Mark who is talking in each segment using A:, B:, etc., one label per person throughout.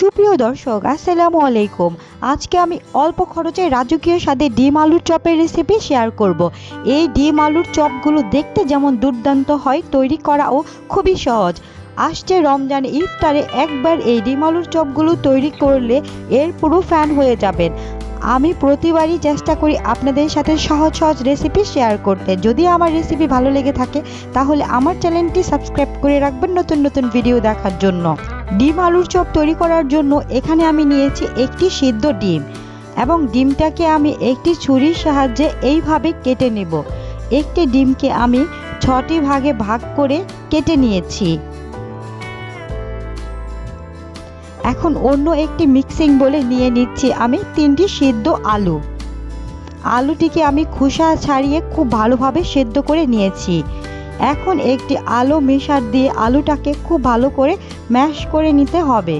A: সুপ্রিয় দর্শক, আসসালামু আলাইকুম। আজকে আমি অল্প খরচে রাজকীয় স্বাদে ডিম আলুর চপের রেসিপি শেয়ার করব। এই ডিম আলুর চপগুলো দেখতে যেমন দুর্দান্ত হয়, তৈরি করাও খুবই সহজ। আসছে রমজান ইফতারে একবার এই ডিম আলুর চপগুলো তৈরি করলে এর পুরো ফ্যান হয়ে যাবেন। আমি প্রতিবারই চেষ্টা করি আপনাদের সাথে সহজ সহজ রেসিপি শেয়ার করতে। যদি আমার রেসিপি ভালো লেগে থাকে, তাহলে আমার চ্যানেলটি সাবস্ক্রাইব করে রাখবেন নতুন নতুন ভিডিও দেখার জন্য। ডিম আলুর চপ তৈরি করার জন্য এখানে আমি নিয়েছি একটি সিদ্ধ ডিম এবং ডিমটাকে আমি একটি ছুরির সাহায্যে এইভাবে কেটে নেব। একটি ডিমকে আমি ছটি ভাগে ভাগ করে কেটে নিয়েছি। এখন অন্য একটি মিক্সিং বলে নিয়ে নিচ্ছি আমি তিনটি সিদ্ধ আলু। আলুটিকে আমি খোসা ছাড়িয়ে খুব ভালোভাবে সেদ্ধ করে নিয়েছি। এখন একটি আলু মেশার দিয়ে আলুটাকে খুব ভালো করে ম্যাশ করে নিতে হবে।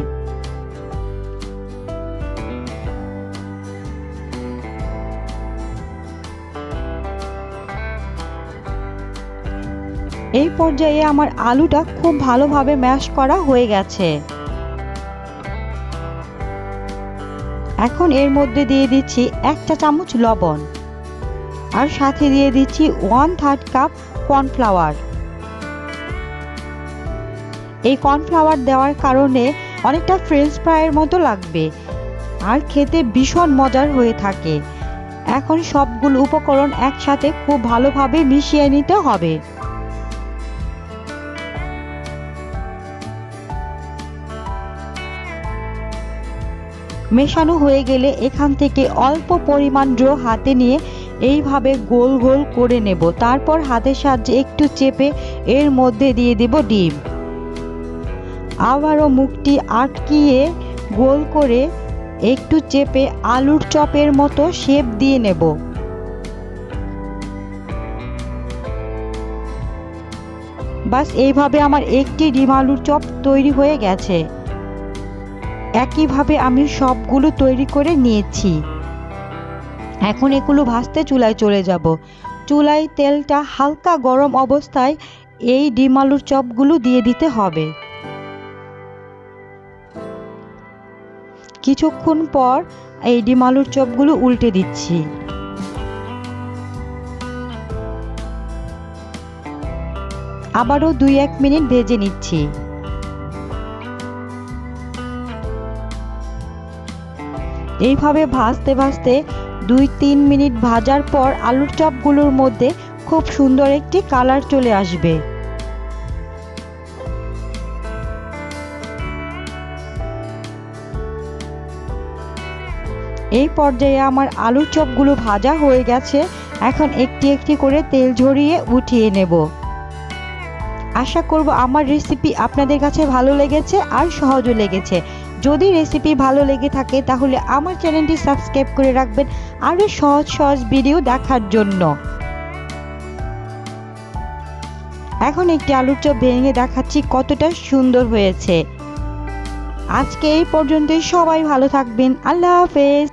A: এই পর্যায়ে আমার আলুটা খুব ভালোভাবে ম্যাশ করা হয়ে গেছে। এখন এর মধ্যে দিয়ে দিচ্ছি এক চা চামচ লবণ। আর সাথে দিয়ে দিচ্ছি ওয়ান থার্ড কাপ কর্নফ্লাওয়ার এই কর্নফ্লাওয়ার দেওয়ার কারণে অনেকটা ফ্রেঞ্চ ফ্রাইয়ের মতো লাগবে আর খেতে ভীষণ মজার হয়ে থাকে। এখন সবগুলো উপকরণ একসাথে খুব ভালোভাবে মিশিয়ে নিতে হবে। মেশানো হয়ে গেলে এখান থেকে অল্প পরিমাণ ড্রো হাতে নিয়ে এইভাবে গোল গোল করে নেব। তারপর হাতের সাহায্যে একটু চেপে এর মধ্যে দিয়ে দেব ডিম। আবারও মুখটি আটকিয়ে গোল করে একটু চেপে আলুর চপের মতো শেপ দিয়ে নেব। বাস, এইভাবে আমার একটি ডিম আলুর চপ তৈরি হয়ে গেছে। একইভাবে আমি সবগুলো তৈরি করে নিয়েছি। এখন এগুলো ভাজতে চুলায় চলে যাব। চুলায় তেলটা হালকা গরম অবস্থায় এই ডিম আলুর চপগুলো দিয়ে দিতে হবে। কিছুক্ষণ পর এই ডিম আলুর চপগুলো উল্টে দিচ্ছি। আবারও দুই এক মিনিট ভেজে নিচ্ছি। এইভাবে ভাজতে ভাজতে দুই তিন মিনিট ভাজার পর আলুর চপগুলোর মধ্যে খুব সুন্দর একটি কালার চলে আসবে। এই পর্যায়ে আমার আলুর চপগুলো ভাজা হয়ে গেছে। এখন একটি একটি করে তেল ঝরিয়ে উঠিয়ে নেব। আশা করব আমার রেসিপি আপনাদের কাছে ভালো লেগেছে আর সহজও লেগেছে। যদি রেসিপি ভালো লেগে থাকে, তাহলে আমার চ্যানেলটি সাবস্ক্রাইব করে রাখবেন আরও সহজ সহজ ভিডিও দেখার জন্য। এখন একটি আলুর চপ ভেঙে দেখাচ্ছি কতটা সুন্দর হয়েছে। আজকে এই পর্যন্তই, সবাই ভালো থাকবেন, আল্লাহ হাফেজ।